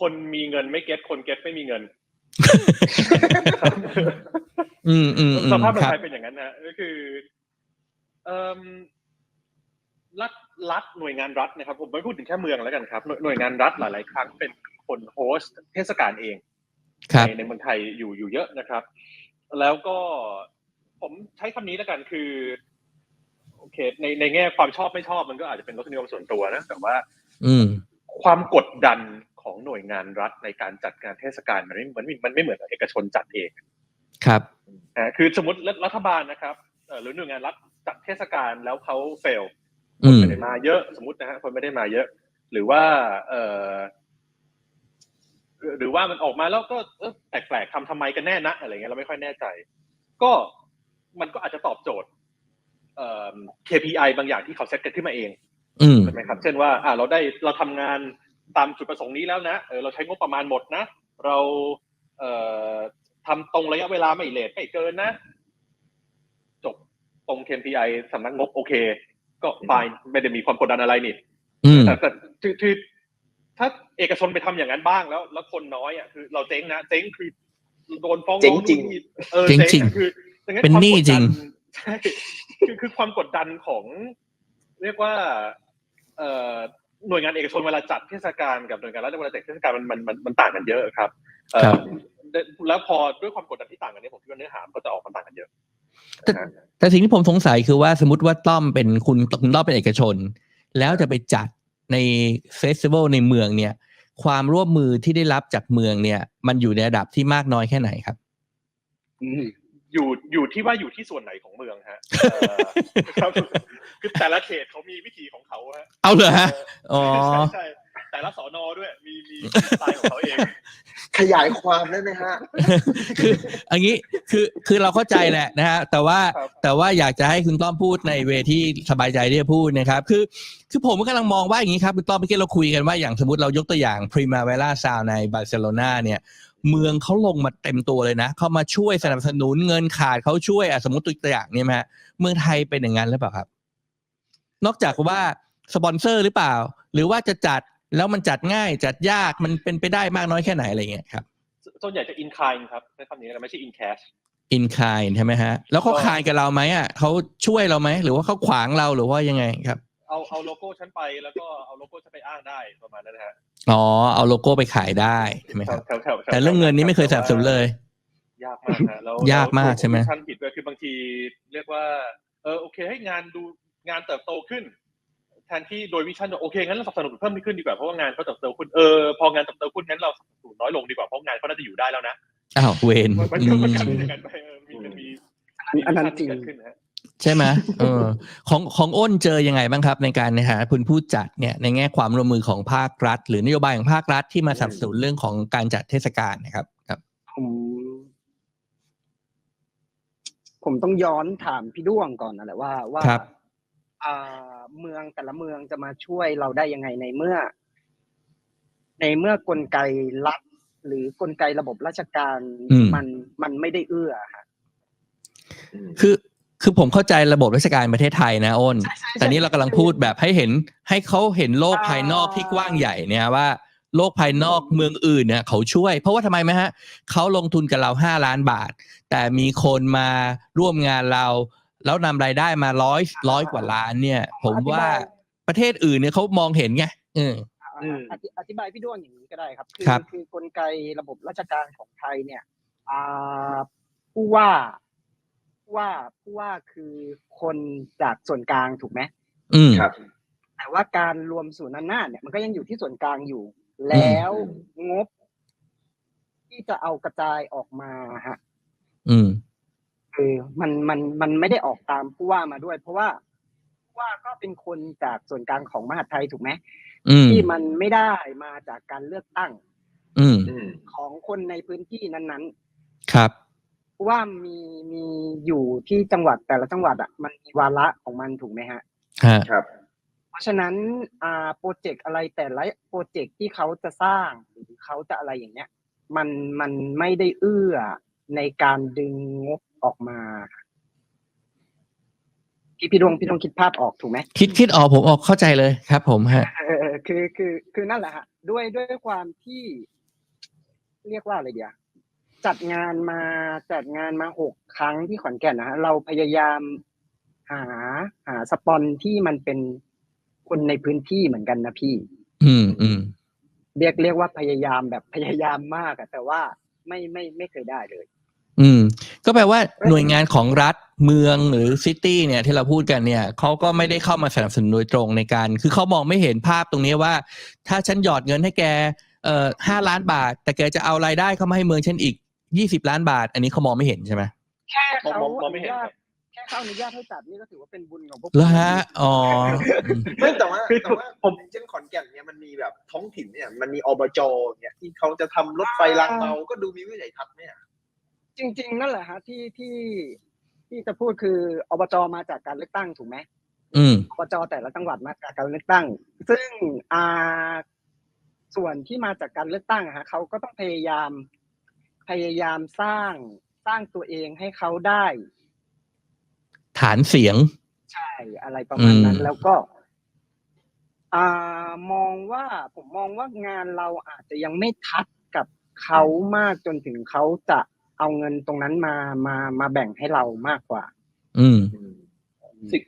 คนมีเงินไม่เก็ตคนเก็ตไม่มีเงินอืมอืมอืมสภาพเมือคงรับไทยเป็นอย่างนั้นนะก็คือเอ่มรัฐรัฐหน่วยงานรัฐนะครับ ผมไม่พูดถึงแค่เมืองแล้วกันครับ หน่วยหน่วยงานรัฐหลาย ๆ ครั้งเป็นคนโฮสต์เทศกาลเองครับในในเมืองไทยอยู่อยู่เยอะนะครับ แล้วก็ผมใช้คำนี้แล้วกันคือโอเค ในในแง่ความชอบไม่ชอบมันก็อาจจะเป็นรสนิยมส่วนตัวนะแต่ว่า อืมความกดดันของ หน่วยงานรัฐในการจัดงานเทศกาลมันไม่มันไม่มันไม่เหมือนกับเอกชนจัดเองครับนะคือสมมติรัฐบาลนะครับเอ่อหรือหน่วยงานรัฐจัดเทศกาลแล้วเขาเฟลอืมไม่ได้มาเยอะสมมตินะฮะคนไม่ได้มาเยอะ หรือว่า เออหรือว่ามันออกมาแล้วก็เออแปลกๆทำทำไมกันแน่นะอะไรเงี้ยเราไม่ค่อยแน่ใจ ก็มันก็อาจจะตอบโจทย์ เอ่อ KPI บางอย่างที่เขาเซตกันขึ้นมาเองอืมใช่ไหมครับ เช่นว่า อ่าเราได้เราทำงาน ตามจุดประสงค์นี้แล้วนะเออเราใช้งบประมาณหมดนะ เราเอ่อทำตรงระยะเวลาไม่เลทไม่เกินนะ จบตรง KPI สำนักงบโอเค ก็ฟายไม่ได้มีความกดดันอะไรนี่อืมแต่แต่คือคือถ้าเอกชนไปทำอย่างนั้นบ้างแล้ว แล้วคนน้อยอะคือเราเจ๊งนะเจ๊งคือโดนฟ้องเจ๊งจริงโดนนู่นนี่เออเจ๊งจริงอะคือดังเป็นหนี้ความกดดัจริงใช่คือคือความกดดันของ เรียกว่า เอ่อ หน่วยงานเอกชนเวลาจัดเทศกาลกับหน่วยงานรัฐเวลาจัดเทศกาลมันมันมันมันต่างกันเยอะครับเอ่อครับแล้วพอด้วยความกดดันที่ต่างกันเนี้ผมคิดว่าเนื้อหามันก็จะออกมาต่างกันเยอะแต่แต่สิ่งที่ผมสงสัยคือว่าสมมติว่าต้อมเป็นคุณคุณต้อมเป็นเอกชน แล้วจะไปจัดในเฟสติวัลในเมืองเนี่ย ความร่วมมือที่ได้รับจากเมืองเนี่ย มันอยู่ในระดับที่มากน้อยแค่ไหนครับอืมอยู่อยู่ที่ว่าอยู่ที่ส่วนไหนของเมืองฮะเอ่อครับ คือแต่ละเขตเขามีวิธีของเขาฮะเอาเหรอฮะอ๋อใช่ใช่แต่ละสอนอด้วยมีมีสไตล์ของเขาเอง ขยายความได้ไหมฮะ คืออันนี้คือคือเราเข้าใจแหละนะฮะแต่ว่าครับแต่ว่าอยากจะให้คุณต้อมพูดในเวที่สบายใจที่จะพูดนะครับ คือ คือผมกำลังมองว่าอย่างนี้ครับคุณต้อมเมื่อกี้เราคุยกันว่าอย่างสมมติเรายกตัวอย่าง Primavera Sound ในบาร์เซโลนาเนี่ยเมืองเขาลงมาเต็มตัวเลยนะ เขามาช่วยสนับสนุนเงินขาดเขาช่วยอะสมมติตัวอย่างเนี่ยไหมฮะเมืองไทยเป็นอย่างนั้นหรือเปล่าครับ นอกจากว่าสปอนเซอร์หรือเปล่า หรือว่าจะจัดแล้วมันจัดง่ายจัดยากมันเป็นไปได้มากน้อยแค่ไหนอะไรเงี้ยครับส่วนใหญ่จะอินคายครับใช้คำนี้นะไม่ใช่อินแคชอินคายใช่ไหมฮะ แล้วเขาก็คายกับเราไหมอะเขาช่วยเราไหมหรือว่าเขาขวางเราหรือว่ายังไงครับเอาเอาโลโก้ฉันไปแล้วก็เอาโลโก้ฉันไปอ้างได้ประมาณนั้นนะฮะอ๋อเอาโลโก้ไปขายได้ใช่ไหมครับแถวๆแถวๆแต่เรื่องเงินนี้ไม่เคยสนับสนุนเลย ยากมากนะแล้วยากมากใช่ไหมท่านผิดด้วยคือบางที เรียกว่าเออโอเคให้งานดู งานเติบโตขึ้น แทนที่โดยวิชั่นว่าโอเคงั้นเราสนับสนุนเพิ่มขึ้นดีกว่าเพราะว่างานเขาเติบโตขึ้นเออพองานเติบโตขึ้นงั้นเราสนับสนุนน้อยลงดีกว่าเพราะงานเขาน่าจะอยู่ได้แล้วนะอ้าวเวนมันมันอืก็มมันกลายเป็นอย่างนั้นไปเออมีมันมีอันนั้นจริงเกิดขึ้นนะฮะใช่ไหมเออของของอ้นเจอยังไงบ้างครับ ในการในฐานะคุณผู้จัดเนี่ยในแง่ความร่วมมือของภาครัฐ หรือนโยบายของภาครัฐที่มาสนับสนุนเรื่องของการจัดเทศกาลนะครับ ครับผมผมต้องย้อนถามพี่ด้วงก่อนนั่นแหละว่าว่าครับอ่า เมืองแต่ละเมืองจะมาช่วยเราได้ยังไงในเมื่อ ในเมื่อกลไกรัฐหรือกลไกระบบราชการอืมมันมันไม่ได้เอื้อฮะคือคือผมเข้าใจระบบราชการประเทศไทยนะอ้น แต่นี้เรากำลังพูดแบบให้เห็นให้เขาเห็นโลกภายนอกที่กว้างใหญ่เนี่ยว่าโลกภายนอกเมืองอื่นเนี่ยเขาช่วย เพราะว่าทำไมไหมฮะเขาลงทุนกับเราห้าล้านบาท แต่มีคนมาร่วมงานเรา แล้วนำรายได้มาร้อยร้อยกว่าล้านเนี่ย ผมว่าประเทศอื่นเนี่ยเขามองเห็นไงเอออ่าอธิอธิบายพี่ด้วงอย่างนี้ก็ได้ครับ คือครับคือกลไกระบบราชการของไทยเนี่ยอ่าผู้ว่าผู้ว่าผู้ว่าคือคนจากส่วนกลางถูกไหมอืมครับ แต่ว่าการรวมศูนย์อำนาจเนี่ยมันก็ยังอยู่ที่ส่วนกลางอยู่ แล้วงบ ที่จะเอากระจายออกมาฮะ อืม คือมันมันมันไม่ได้ออกตามผู้ว่ามาด้วย เพราะว่าผู้ว่าก็เป็นคนจากส่วนกลางของมหาดไทยถูกไหมอืมที่มันไม่ได้มาจากการเลือกตั้งอืมของคนในพื้นที่นั้นครับๆเพราะว่ามีมีอยู่ที่จังหวัดแต่ละจังหวัดอะมันมีวาระของมันถูกไหมฮะฮะครับ เพราะฉะนั้นอ่าโปรเจกต์อะไรแต่ละโปรเจกต์ที่เขาจะสร้างหรือเขาจะอะไรอย่างเงี้ย มันมันไม่ได้เอื้อในการดึงงบ ออกมา พี่พี่ดวงพี่ดวงคิดภาพออกถูกไหมคิดคิดออกผมออกเข้าใจเลยครับ ผมฮะเออคือคือคือนั่นแหละฮะด้วยด้วยความที่ เรียกว่าอะไรเดียวจัดงานมาจัดงานมาหกครั้งที่ขอนแก่นนะฮะเราพยายามหาหาสปอนที่มันเป็นคนในพื้นที่เหมือนกันนะพี่ อืมอืมเรียกเรียกว่าพยายามแบบพยายามมากอะแต่ว่าไม่ไม่ไม่เคยได้เลย อืม ก็แปลว่าหน่วยงานของรัฐเมืองหรือซิตี้เนี่ยที่เราพูดกันเนี่ยเขาก็ไม่ได้เข้ามาสนับสนุนโดยตรงในการ คือเขามองไม่เห็นภาพตรงนี้ว่า ถ้าฉันหยอดเงินให้แกเอ่อห้าล้านบาท แต่แกจะเอารายได้เข้ามาให้เมืองฉันอีกยี่สิบล้านบาท อันนี้เขามองไม่เห็นใช่ไหมแค่มองเขามองมองไม่เห็นครับแค่เขาอนุญาตให้จัดนี่ก็ถือว่าเป็นบุญของพวกแล้วฮะอ๋ออืมไม่แต่ว่าคือแต่ว่าผมเช่นขอนแก่นเนี่ยมันมีแบบท้องถิ่นเนี่ยมันมีอบจเนี่ยที่เขาจะทำรถไฟรางเมาก็ดูมีวิสัยทัศน์เนี่ย จริง ๆ นั่นแหละฮะที่ที่ที่จะพูดคืออบจมาจากการเลือกตั้งถูกไหมอืมอบจแต่ละจังหวัดมาจากการเลือกตั้ง ซึ่งอ่าส่วนที่มาจากการเลือกตั้งอะฮะเขาก็ต้องพยายาม พยายามสร้างสร้างตัวเองให้เขาได้ ฐานเสียง ใช่อะไรประมาณนั้นอืมแล้วก็ อ่ามองว่าผมมองว่างานเราอาจจะยังไม่ทัดกับเขามากจนถึงเขาจะ เอาเงินตรงนั้นมามามาแบ่งให้เรามากกว่า อืมสิ่ง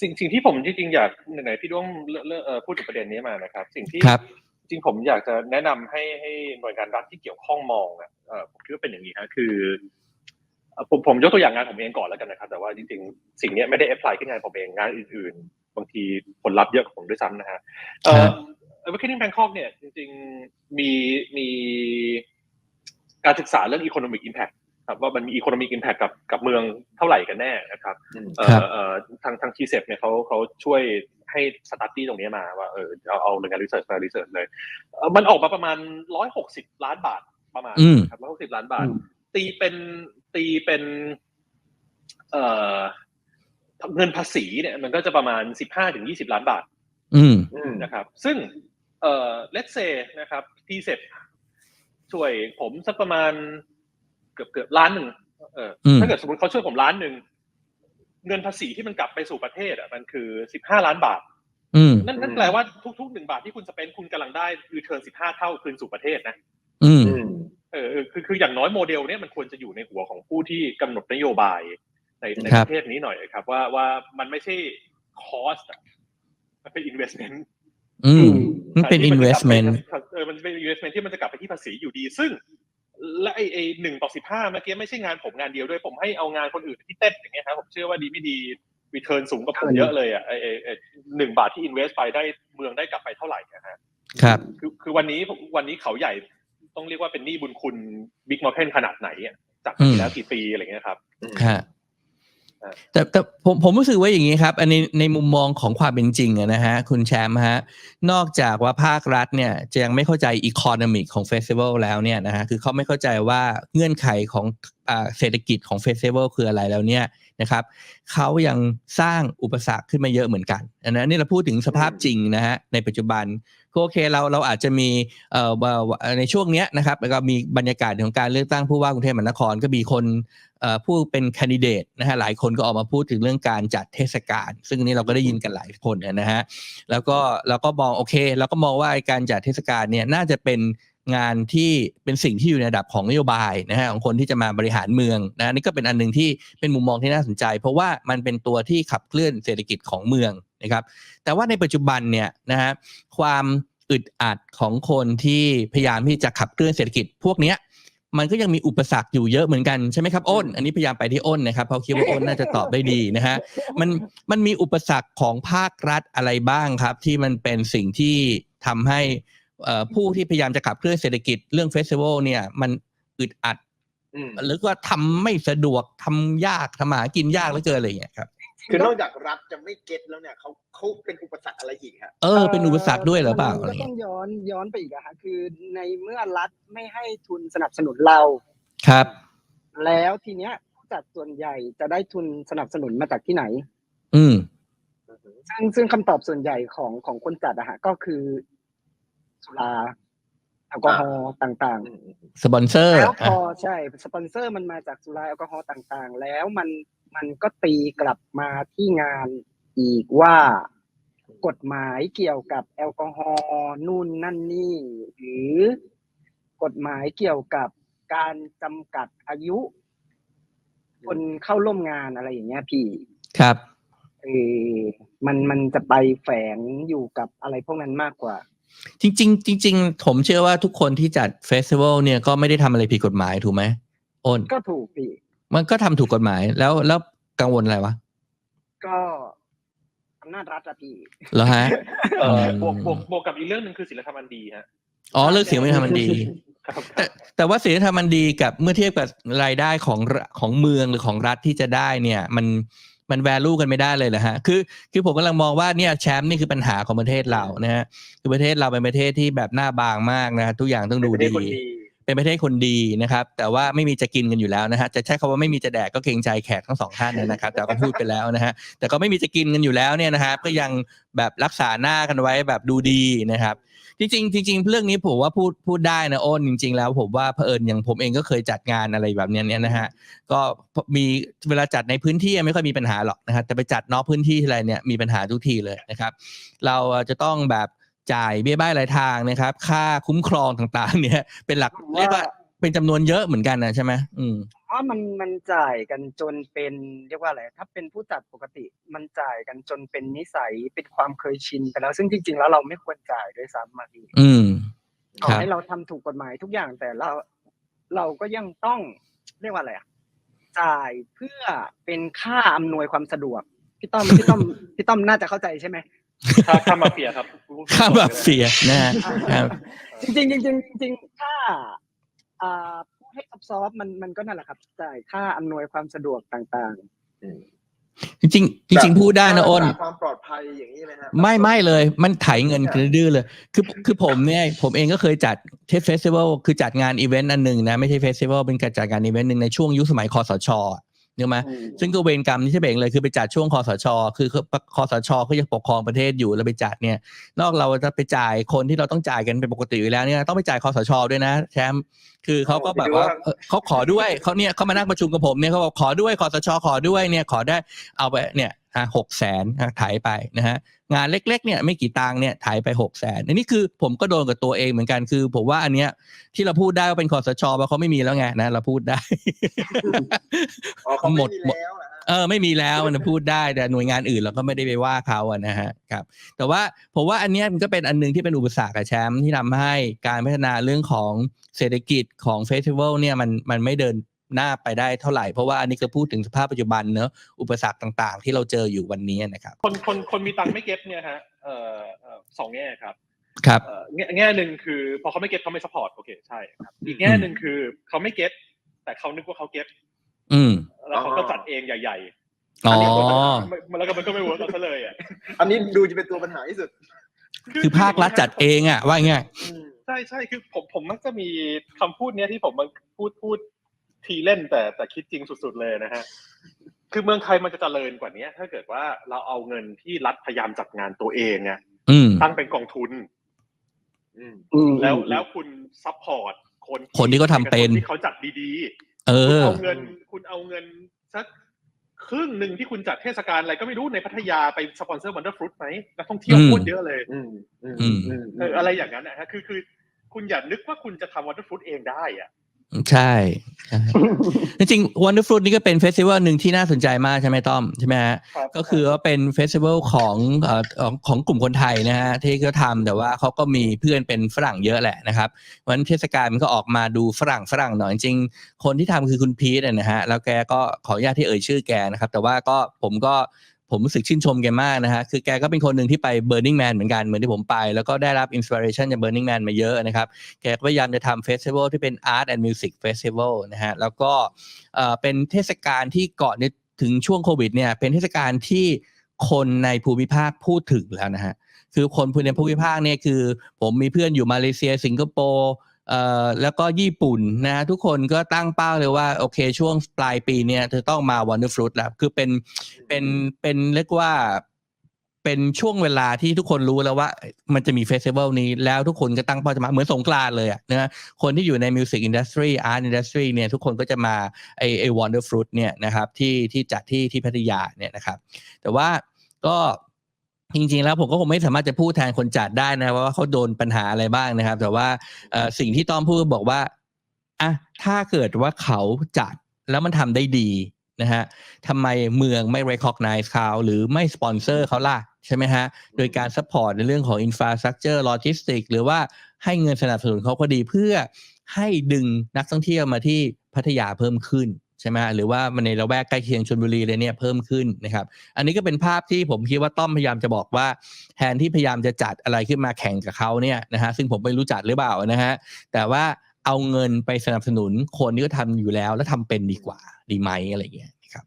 สิ่งสิ่งที่ผมจริงๆอยากไหนๆพี่ด้วงเลือกเลือกเอ่อพูดถึงประเด็นนี้มานะครับ สิ่งที่ครับจริงผมอยากจะแนะนำให้ให้หน่วยงานรัฐที่เกี่ยวข้องมองอะเอ่อผมคิดว่าเป็นอย่างนี้ฮะคือเอ่อผมผมยกตัวอย่างงานผมเองก่อนแล้วกันนะครับ แต่ว่าจริงๆ สิ่งเนี้ยไม่ได้แอพพลายที่งานผมเองงานอื่น ๆ บางทีผลลัพธ์เยอะกว่าผมด้วยซ้ำนะฮะเอ่อ Awakening Bangkok เนี่ยจริง ๆมีมี การศึกษาเรื่อง Economic Impact ครับว่ามันมี Economic Impact กับกับเมืองเท่าไหร่กันแน่นะครับเอ่ครัอบเอ่อทางทางทีเซฟเนี่ยเขาเขาช่วยให้สตัดดี้ตรงนี้มาว่าเออเอาเอาหน่วยงานรีเสิร์ชมารีเสิร์ชเลยเอ่อมันออกมาประมาณร้อยหกสิบล้านบาทประมาณอืมครับร้อยหกสิบล้านบาทอืมตีเป็นตีเป็น เอ่อเงินภาษีเนี่ยมันก็จะประมาณสิบห้าถึงยี่สิบล้านบาทอืมนะครับ ซึ่งเอ่อเลตเซนะครับทีเซฟ ช่วยผมสักประมาณเกือบเกือบล้านหนึ่งเอออมถ้าเกิดสมมติเขาช่วยผมล้านหนึ่งเงินภาษีที่มันกลับไปสู่ประเทศอะมันคือสิบห้าล้านบาทอืมนั่นนั่นแปลว่าทุกๆหนึ่งบาทที่คุณสเปนคุณกำลังได้รีเทิร์นสิบห้าเท่าคืนสู่ประเทศนะอืมเออเออคือคืออย่างน้อยโมเดลเนี้ยมันควรจะอยู่ในหัวของผู้ที่กำหนดนโยบายในในครัปบระเทศนี้หน่อยครับ ว่าว่ามันไม่ใช่คอสมันเป็น investment อืมมันเป็นที่ จะกลับไป investment เออมันเป็น investment ที่มันจะกลับไปที่ภาษีอยู่ดี ซึ่ง และไอไอหนึ่งต่อสิบห้าเมื่อกี้ไม่ใช่งานผมงานเดียวด้วยผมให้เอางานคนอื่นที่เต้นอย่างเงี้ยครับผมเชื่อว่าดีไม่ดี return สูงกว่าผมเยอะเลยอะไอไอไอหนึ่งบาทที่ invest ไปได้เมืองได้กลับไปเท่าไหร่นะฮะครับคือคือวันนี้ผมวันนี้เขาใหญ่ต้องเรียกว่าเป็นหนี้บุญคุณบิ๊กมอ t เทนขนาดไหนอะจากปีแล้วกี่ปีอะไรเงี้ยครับฮะเออ แต่แต่ผมผมรู้สึกว่าอย่างนี้ครับ อันนี้ในมุมมองของความเป็นจริงนะฮะคุณแชมป์ฮะนอกจากว่าภาครัฐเนี่ยจะยังไม่เข้าใจอีโคโนมิกของเฟสติวัลแล้วเนี่ยนะฮะคือเขาไม่เข้าใจว่าเงื่อนไขของอเศรษฐกิจของเฟสติวัลคืออะไรแล้วเนี่ย นะครับเขายังสร้างอุปสรรคขึ้นมาเยอะเหมือนกันอันนั้นนี่เราพูดถึงสภาพจริงนะฮะในปัจจุบันก็โอเคเราเราอาจจะมีเอ่อว่าในช่วงเนี้ยนะครับแล้วก็มีบรรยากาศของการเลือกตั้งผู้ว่ากรุงเทพมหานครก็มีคนเอ่อผู้เป็นแคนดิเดตนะฮะหลายคนก็ออกมาพูดถึงเรื่องการจัดเทศกาลซึ่งอันนี้เราก็ได้ยินกันหลายคนนะฮะแล้วก็เราก็มองโอเค เราก็มองว่าไอ้การจัดเทศกาลเนี่ยน่าจะเป็น งานที่เป็นสิ่งที่อยู่ในระดับของนโยบายนะฮะของคนที่จะมาบริหารเมืองนะนี่ก็เป็นอันหนึ่งที่เป็นมุมมองที่น่าสนใจ เพราะว่ามันเป็นตัวที่ขับเคลื่อนเศรษฐกิจของเมืองนะครับ แต่ว่าในปัจจุบันเนี่ยนะฮะความอึดอัดของคนที่พยายามที่จะขับเคลื่อนเศรษฐกิจพวกเนี้ยมันก็ยังมีอุปสรรคอยู่เยอะเหมือนกันใช่ไหมครับอ้น อันนี้พยายามไปที่อ้นนะครับเพราะคิดว่าอ้นน่าจะตอบได้ดีนะฮะมันมันมีอุปสรรคของภาครัฐอะไรบ้างครับ ที่มันเป็นสิ่งที่ทำให้เอ่อ ผู้ที่พยายามจะขับเคลื่อนเศรษฐกิจเรื่องเฟสติวัลเนี่ย มันอึดอัดหรือว่าทำไม่สะดวกทำยากทำหากินยากเหลือเกินอะไรอย่างเงี้ยครับ คือนอกจากรัฐจะไม่เก็ตแล้วเนี่ยเขาเขาเป็นอุปสรรคอะไรอีกฮะเออเป็นอุปสรรคด้วยหรือเปล่ามันอะไรก็ต้เงี้อยงย้อนย้อนไปอีกอะฮะคือในเมื่อรัฐไม่ให้ทุนสนับสนุนเราครับ แล้วทีเนี้ยผู้จัดส่วนใหญ่จะได้ทุนสนับสนุนมาจากที่ไหน อืมซึ่งซึ่งคำตอบส่วนใหญ่ของของคนจัดอะฮะก็คือ สุราแอลกอฮอล์ต่างสปอนเซอๆร์แล้วพอะอใช่สปอนเซอร์มันมาจากสุราแอลกอฮอล์ต่างๆ แล้วมันมันก็ตีกลับมาที่งานอีกว่ากฎหมายเกี่ยวกับแอลกอฮอล์นู่นนั่นนี่ หรือกฎหมายเกี่ยวกับการจำกัดอายุ คนเข้าร่วมงานอะไรอย่างเงี้ยพี่ ครับ เออมันมันจะไปแฝงอยู่กับอะไรพวกนั้นมากกว่า จริง ๆ จริง ๆ ผมเชื่อว่าทุกคนที่จัดเฟสติวัลเนี่ยก็ไม่ได้ทำอะไรผิดกฎหมายถูกไหมอ้นก็ถูกพี่มันก็ทำถูกกฎหมายแล้วแล้วกังวลอะไรวะ ก็อำนาจรัฐอะพี่ เหรอฮะ เอ่ออืมบวกบวกบวกกับอีกเรื่องหนึ่งคือศีลธรรมอันดีฮะอ๋อเลิกเสียงไม่ทำมันดี ครับแต่แต่ว่าศีลธรรมมันดีกับเมื่อเทียบกับรายได้ของรัฐของเมืองหรือของรัฐที่จะได้เนี่ย มัน มันแวลูกันไม่ได้เลยเหรอฮะคือคือผมกำลังมองว่าเนี่ยแชมป์นี่คือปัญหาของประเทศเรานะฮะคือประเทศเราเป็นประเทศที่แบบหน้าบางมากนะฮะทุกอย่างต้องดูดีคนดี เป็นประเทศคนดีนะครับ แต่ว่าไม่มีจะกินกันอยู่แล้วนะฮะจะใช้คำว่าไม่มีจะแดกก็เกรงใจแขกทั้งสองท่านนะครับ แต่ก็พูดไปแล้วนะฮะแต่ก็ไม่มีจะกินกันอยู่แล้วเนี่ยนะครับก็ยังแบบรักษาหน้ากันไว้แบบดูดีนะครับจริงๆจริงๆเรื่องนี้ผมว่าพูดพูดได้นะโอ้นจริง ๆ แล้วผมว่าเผอิญอย่างผมเองก็เคยจัดงานอะไรแบบเนี้เนี่ยนะฮะก็มีเวลาจัดในพื้นที่ไม่ค่อยมีปัญหาหรอกนะครับแต่ไปจัดนอกพื้นที่อะไรเนี่ยมีปัญหาทุกทีเลยนะครับ เราจะต้องแบบ จ่ายเบี้ยบ้ายรายทางนะครับ ค่าคุ้มครองต่างๆ เนี่ย เป็นหลักผมว่าเรียกว่าเป็นจำนวนเยอะเหมือนกันนะใช่ไหมอืมเพราะมันมันจ่ายกันจนเป็นเรียกว่าอะไรถ้าเป็นผู้จัดปกติ มันจ่ายกันจนเป็นนิสัยเป็นความเคยชินไปแล้ว ซึ่งจริง ๆ แล้วเราไม่ควรจ่ายด้วยซ้ำมาพี่อืมต่อครับให้เราทำถูกกฎหมายทุกอย่างแต่เราเราก็ยังต้องเรียกว่าอะไรอะจ่ายเพื่อเป็นค่าอำนวยความสะดวกพี่ต้อมพี่ต้อมพี่ต้อมน่าจะเข้าใจใช่ไหม ค่าค่ามาเฟียครับค่าแบบเสียนะฮะครับจริงๆจริงๆจริงๆค่าอ่าพูดให้ซับซ้อนมันมันก็นั่นแหละครับจ่ายค่าอำนวยความสะดวกต่างจริงๆจริงๆพูดได้นะอ้นรักษาความปลอดภัยอย่างนี้ไหมฮะไม่ไม่เลยมันไถเงินกันดื้อเลย คือคือผมเนี่ยผมเองก็เคยจัดเทสเฟสติวัลคือจัดงานอีเวนต์อันหนึ่งนะ ไม่ใช่เฟสติวัลเป็นการจัดงานอีเวนต์หนึ่งในช่วงยุคสมัยคอสชเนี่ยไหมๆอืมซึ่งก็เวรกรรมที่เฉเบงเลยคือไปจัดช่วงคอสช คือคอสชเขายังปกครองประเทศอยู่แล้วไปจัดเนี่ย นอกเราจะไปจ่ายคนที่เราต้องจ่ายกันเป็นปกติอยู่แล้วเนี่ยต้องไปจ่ายคอสช ด้วยนะแชมป์คือเขาก็แบบว่าเออเขาขอด้วยเขาเนี่ยเขามานั่งประชุมกับผมเนี่ยเขาบอกขอด้วยคอสช ขอด้วยเนี่ยขอได้เอาไปเนี่ย หกแสนถ่ายไปนะฮะงานเล็กๆเนี่ยไม่กี่ตังค์เนี่ยถ่ายไปหกแสนอันนี้คือผมก็โดนกับตัวเองเหมือนกันคือ ผมว่าอันเนี้ยที่เราพูดได้ว่าเป็นคอสชเพราะเขาไม่มีแล้วไงนะเราพูดได้อ๋อเขาหหมมดดแล้วนะฮะเออไม่มีแล้วมันพูดได้แต่หน่วยงานอื่นเราก็ไม่ได้ไปว่าเขาอะนะฮะครับ แต่ว่าผมว่าอันเนี้ยมันก็เป็นอันหนึงที่เป็นอุปสรรคอะแชมป์ที่ทำให้การพัฒนาเรื่องของเศรษฐกิจของเฟสติวัลเนี่ยมันมันไม่เดิน หน้าไปได้เท่าไหร่ เพราะว่าอันนี้ก็พูดถึงสภาพปัจจุบันเนอะอุปสรรคต่างๆ ที่เราเจออยู่วันนี้นะครับ คนคนคนมีตังค์ไม่เก็ตเนี่ยฮะเอ่อเอ่อสองแง่ครับครับเอ่อแง่แง่หนึ่งคือ พอเขาไม่เก็ตเขาไม่สปอร์ตโอเคใช่ครับอีกแง่หนึ่งคือเขาไม่เก็ตแต่เขานึกว่าเขาเก็ตอืมแล้วเขาก็จัดเองใหญ่อ๋อๆแล้วก็มันก็ไม่เวิร์กกันซะเลยอะอันนี้ดูจะเป็นตัวปัญหาที่สุด คือภาครัฐจัดเองอะว่าง่ายอืมใช่ใช่คือผมผมมักจะมีคำพูดเนี้ยที่ผมมันพูดพูด ทีเล่นแต่แต่คิดจริงสุดๆเลยนะฮะคือเมืองไทยมันจะเจริญกว่านี้ถ้าเกิดว่าเราเอาเงินที่รัฐพยายามจัดงานตัวเองเนี่ยอืมตั้งเป็นกองทุนอืมอืมแล้วแล้วคุณซัพพอร์ตคนคนที่เขาทำเป็นที่เขาจัดดีเอๆคุณอเอาเงิน คุณเอาเงินสักครึ่งหนึ่งที่คุณจัดเทศกาลอะไรก็ไม่รู้ในพัทยาไปสปอนเซอร์วันเดอร์ฟรุตไหมนักท่องเที่ยวอืมโคตรเยอะเลยอืมอืมอืมอืมเอออะไรอย่างนั้นนะฮะคือคือ คุณอย่านึกว่าคุณจะทำวันเดอร์ฟรุตเองได้อะ ใช่ใช่จริงๆ Wonder Fruit นี่ก็เป็นเฟสติวัลหนึ่งที่น่าสนใจมากใช่ไหมต้อมใช่ไหมฮะรับก็คือว่าเป็นเฟสติวัลของเอ่อของของกลุ่มคนไทยนะฮะที่ก็ทำแต่ว่าเขาก็มีเพื่อนเป็นฝรั่งเยอะแหละนะครับวันเทศกาลมันก็ออกมาดูฝรั่งฝรั่งหน่อยจริงๆคนที่ทำคือคุณพีทอะนะฮะแล้วแกก็ขออนุญาตที่เอ่ยชื่อแกนะครับ แต่ว่าก็ผมก็ ผมรู้สึกชื่นชมแกมากนะฮะคือแกก็เป็นคนหนึ่งที่ไป Burning Man เหมือนกันเหมือนที่ผมไป แล้วก็ได้รับอินสปิเรชันจาก Burning Man มาเยอะนะครับ แกก็พยายามจะทำเฟสติวัลที่เป็น Art and Music Festival นะฮะแล้วก็เป็นเทศกาลที่ก่อนเนี่ยถึงช่วงโควิดเนี่ยเป็นเทศกาลที่คนในภูมิภาคพูดถึงแล้วนะฮะคือคนในภูมิภาคเนี่ยคือ ผมมีเพื่อนอยู่มาเลเซีย สิงคโปร์ เอ่อแล้วก็ญี่ปุ่นนะฮะทุกคนก็ตั้งเป้าเลยว่าโอเคช่วงปลายปีเนี่ยเธอต้องมา Wonder Fruit แล้วคือเป็นเป็นเป็นเรียกว่าเป็นช่วงเวลาที่ทุกคนรู้แล้วว่า มันจะมีเฟสติวัลนี้แล้วทุกคนก็ตั้งเป้าจะมาเหมือนสงกรานเลยนะฮะคนที่อยู่ในมิวสิกอินดัสทรีอาร์ตอินดัสทรีเนี่ยทุกคนก็จะมาไอไอวอนเดอร์ฟรุตเนี่ยนะครับที่ที่จัดที่ที่พัทยาเนี่ยนะครับ แต่ว่าก็ จริงๆแล้วผมก็คงไม่สามารถจะพูดแทนคนจัดได้นะว่าเขาโดนปัญหาอะไรบ้างนะครับ แต่ว่าสิ่งที่ต้อมพูดบอกว่าอะถ้าเกิดว่าเขาจัดแล้วมันทำได้ดีนะฮะทำไมเมืองไม่ recognize เขาหรือไม่สปอนเซอร์เขาล่ะ ใช่ไหมฮะ โดยการ support ในเรื่องของ infrastructure logistics หรือว่าให้เงินสนับสนุนเขาก็ดีเพื่อให้ดึงนักท่องเที่ยวมาที่พัทยาเพิ่มขึ้น ใช่ไหมหรือว่ามันในละแวกใกล้เคียงชลบุรีเลยเนี่ยเพิ่มขึ้นนะครับ อันนี้ก็เป็นภาพที่ผมคิดว่าต้อมพยายามจะบอกว่าแทนที่พยายามจะจัดอะไรขึ้นมาแข่งกับเขาเนี่ยนะฮะซึ่งผมไม่รู้จัดหรือเปล่านะฮะแต่ว่าเอาเงินไปสนับสนุนคนที่เขาทำอยู่แล้ว แล้วทำเป็นดีกว่าดีไหมอะไรอย่างเงี้ยนะครับ